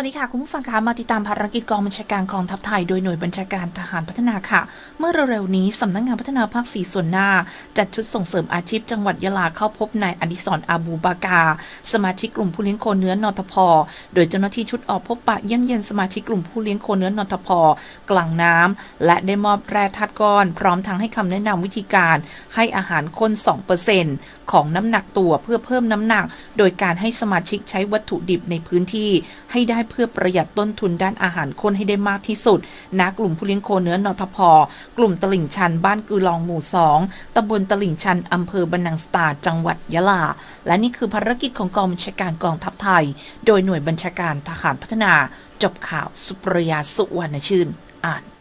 วัสดีค่ะ คุณผู้ฟังคะมาติดตามภารกิจกองบัญชาการกองทัพไทยโดยหน่วยบัญชาการทหารพัฒนาค่ะ เมื่อเร็วๆนี้สำนักงานพัฒนาภาคสีส่วนหน้า จัดชุดส่งเสริมอาชีพจังหวัดยะลาเข้าพบนายอดิศรอาบูบากา สมาชิกกลุ่มผู้เลี้ยงโคเนื้อนทพโดยเจ้าหน้าที่ชุดออกพบปะเยี่ยมเยียนสมาชิกกลุ่มผู้เลี้ยงโคเนื้อนทพกลางน้ำและได้มอบแร่ธาตุก้อน พร้อมทั้งให้คำแนะนำวิธีการ ให้อาหารคน2%ของน้ำหนักตัวเพื่อเพิ่มน้ำหนัก โดยการให้สมาชิกใช้วัตถุดิบในพื้นที่ให้ได้เพื่อประหยัดต้นทุนด้านอาหารคนให้ได้มากที่สุดณกลุ่มผู้เลี้ยงโคเนื้อนทพกลุ่มตลิ่งชันบ้านกือลองหมู่สองตำบลตลิ่งชันอำเภอบันนังสตาจังหวัดยะลา และนี่คือภารกิจของกองบัญชาการกองทัพไทย โดยหน่วยบัญชาการทหารพัฒนา จบข่าวสุปรยาสุวรรณชื่น อ่าน